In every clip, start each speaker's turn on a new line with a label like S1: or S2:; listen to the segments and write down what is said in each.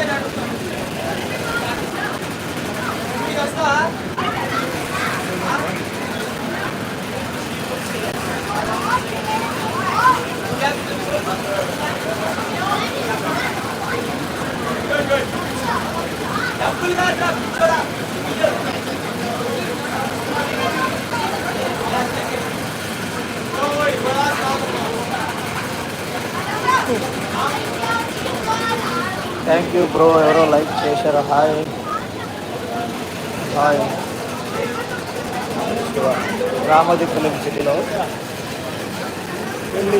S1: Gracias. Thank you bro ఎవరో like చేశారు hi hi Ramoji film సిటీలో వెళ్ళి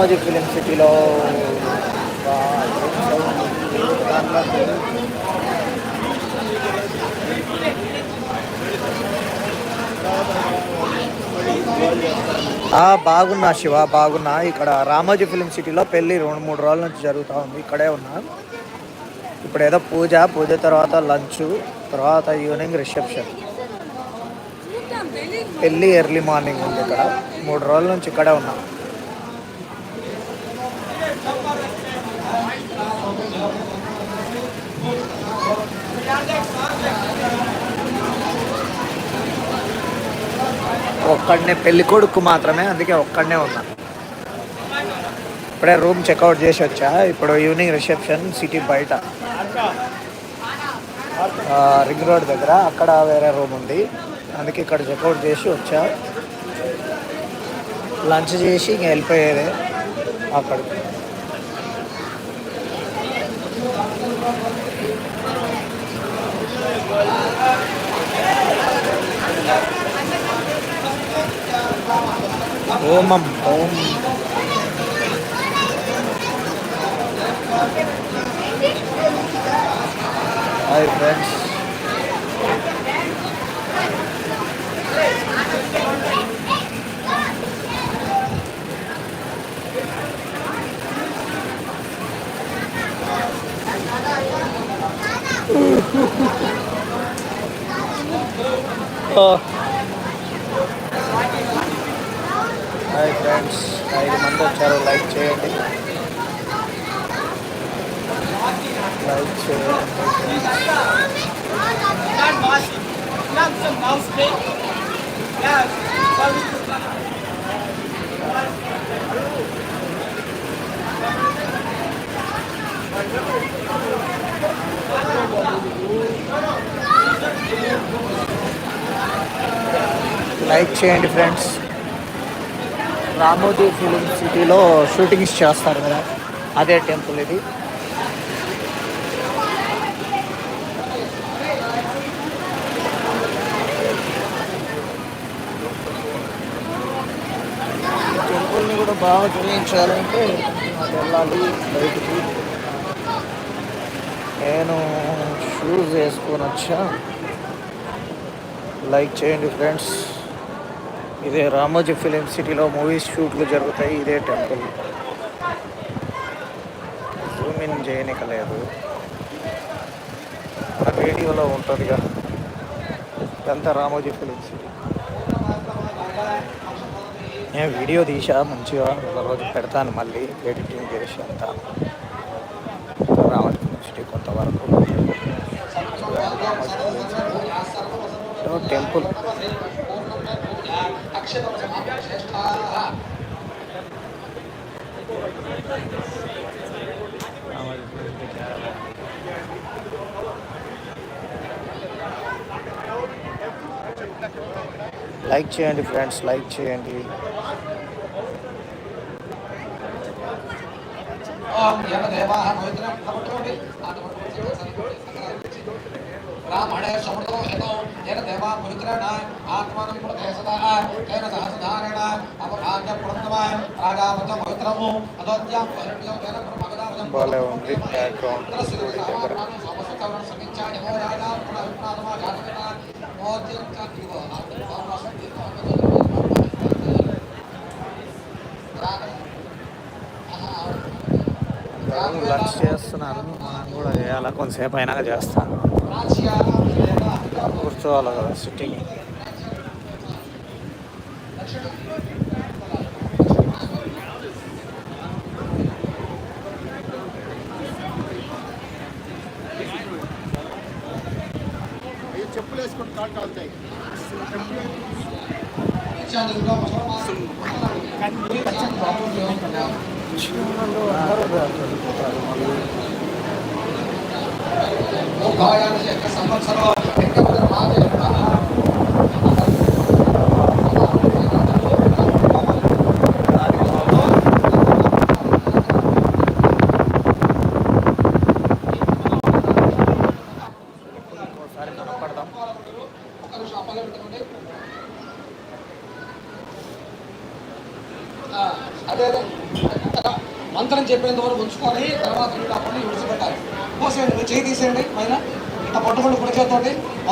S1: రామోజీ ఫిలిం సిటీలో బాగున్నా శివ బాగున్నా. ఇక్కడ రామోజీ ఫిలిం సిటీలో పెళ్ళి రెండు మూడు రోజుల నుంచి జరుగుతూ ఉంది. ఇక్కడే ఉన్నా. ఇప్పుడు ఏదో పూజ పూజ తర్వాత లంచ్ తర్వాత ఈవినింగ్ రిసెప్షన్. పెళ్ళి ఎర్లీ మార్నింగ్ ఉంది ఇక్కడ. మూడు రోజుల నుంచి ఇక్కడే ఉన్నా. ఒక్కడనే పెళ్ళి కొడుకు మాత్రమే అందుకే ఒక్కడనే ఉన్నా. ఇప్పుడే రూమ్ చెక్అవుట్ చేసి వచ్చా. ఇప్పుడు ఈవినింగ్ రిసెప్షన్ సిటీ బయట. రింగ్ రోడ్ దగ్గర. అక్కడ వేరే రూమ్ ఉంది. అందుకే ఇక్కడ చెక్అవుట్ చేసి వచ్చా. లంచ్ చేసి ఇంక వెళ్ళిపోయేదే అక్కడికి. ఓమం. ఓం. హాయ్ ఫ్రెండ్స్ హాయ్ ఫ్రెండ్స్ ఐదు మంది వచ్చారు లైక్ చేయండి లైక్ చేయండి లైక్ చేయండి ఫ్రెండ్స్ రామోజీ ఫిలిం సిటీలో షూటింగ్స్ చేస్తారు కదా. అదే టెంపుల్ ఇది. కూడా బాగా చూపించాలంటే నాకు వెళ్ళాలి బయటికి. నేను షూస్ వేసుకొని వచ్చా. లైక్ చేయండి ఫ్రెండ్స్. ఇదే రామోజీ ఫిలిం సిటీలో మూవీస్ షూట్లు జరుగుతాయి ఇదే టెంపుల్. Zoom in చేయనికలేదు. ఆ వీడియోలో ఉంటుందిగా. ఇదంతా రామోజీ ఫిలిం సిటీ. నేను వీడియో తీసా మంచిగా ఒక రోజు పెడతాను మళ్ళీ ఎడిటింగ్ చేసి అంతా. రావాలి కొంతవరకు. టెంపుల్. లైక్ చేయండి ఫ్రెండ్స్ లైక్ చేయండి.
S2: ब्राह्मणे समुदो हितो येन देवा पुरुत्रेण आत्मानं प्रदेशतः तेन सहस्रधारेण अपराज्य पुरन्दवाय राजावत पवित्रमु अदोत्यां परिण्यो तेन भगदावजं
S1: बोलेवं रिक बैकग्राउंड समस्त कवरण समीक्षा निमो राजा पुनः उत्पादमा जातकता मोद्यं का दिवो आत्मा లంచ్ చేస్తున్నారు. మనం కూడా చేయాలా? కొంతసేపు అయినాక చేస్తాను కూర్చోవాలి కదా సిట్టింగ్.
S3: చెప్పులు వేసుకొని కాళ్ళు కాలుతాయి
S1: చిన్నలు అందరూ దొరుకుతారు మళ్ళీ
S2: సంవత్సరం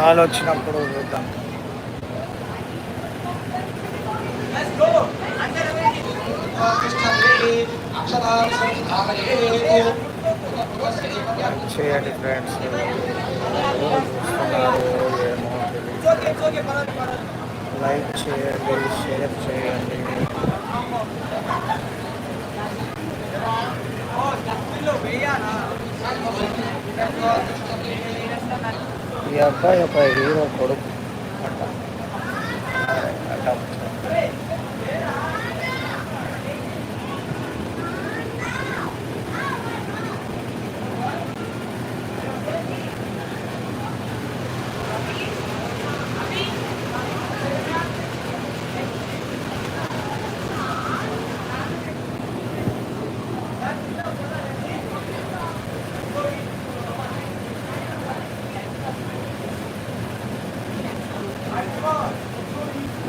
S1: గాలి వచ్చినప్పుడు చూద్దాం. చేయండి ఫ్రెండ్స్. లైక్ చేయండి షేర్ చేయండి. వేయాలా ఈ అబ్బాయి ఒక హీరో కొడుకు అంట. అట్ట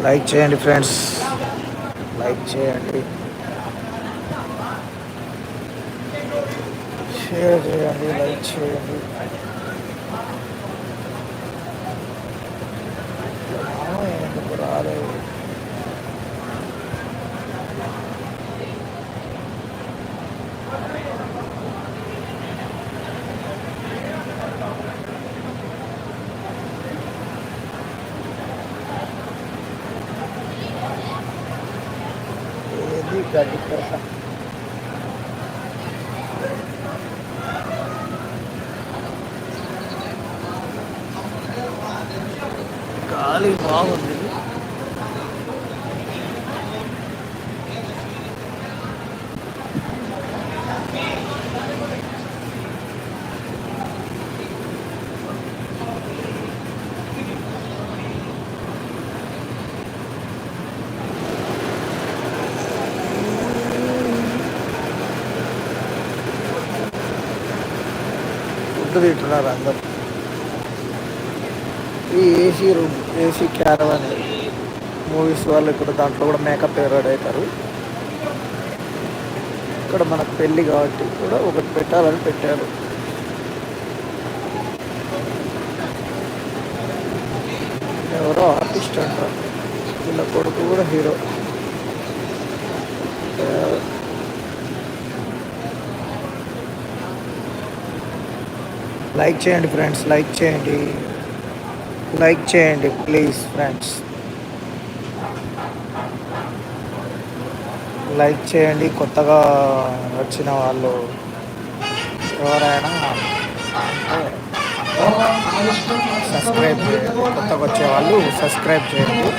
S1: లైక్ చేయండి ఫ్రెండ్స్. లైక్ చేయండి. షేర్ చేయండి లైక్ చేయండి. ఎందుకు రాలేదు? ఏది గడ్డి ఫుడ్ అందరు. ఈ AC room AC caravan movies వాళ్ళు ఇక్కడ దాంట్లో కూడా మేకప్ ఏర్పాటు అవుతారు. ఇక్కడ మనకు పెళ్ళి కాబట్టి కూడా ఒకటి పెట్టాలని పెట్టారు. ఎవరో ఆర్టిస్ట్ అంటారు వీళ్ళ కొడుకు కూడా హీరో లైక్ చేయండి ఫ్రెండ్స్ లైక్ చేయండి. లైక్ చేయండి ప్లీజ్ ఫ్రెండ్స్. లైక్ చేయండి కొత్తగా వచ్చిన వాళ్ళు
S2: ఎవరైనా అంటే సబ్స్క్రైబ్ చేయండి కొత్తగా వచ్చే వాళ్ళు సబ్స్క్రైబ్ చేయండి.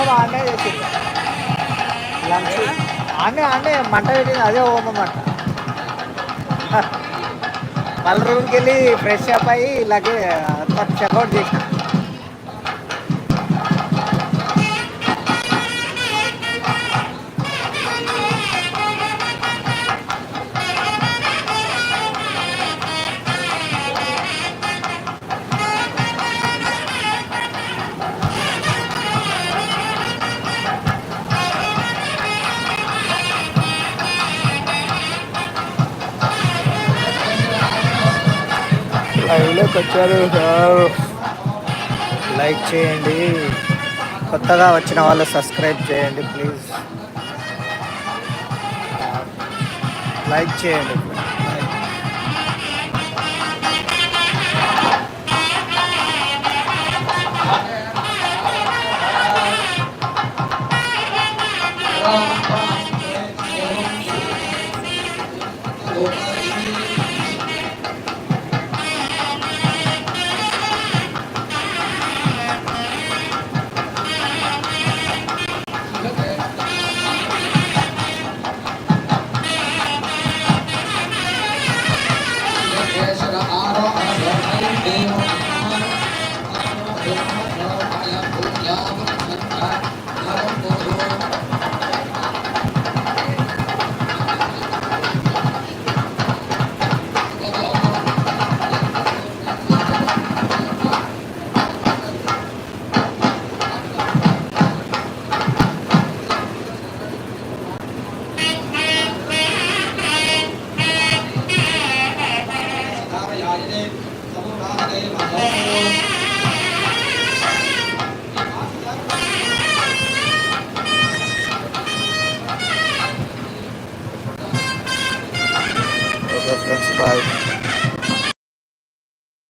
S2: హోమం ఆడే చేసింది లంచ్ మంట పెట్టింది అదే హోమం అంట వాళ్ళ రూమ్కి వెళ్ళి ఫ్రెష్ అప్ అయ్యి ఇలాగే చెక్అవుట్ చేసిన. లైవ్లోకి వచ్చారు. సార్ లైక్ చేయండి. కొత్తగా వచ్చిన వాళ్ళు సబ్స్క్రైబ్ చేయండి ప్లీజ్. లైక్ చేయండి.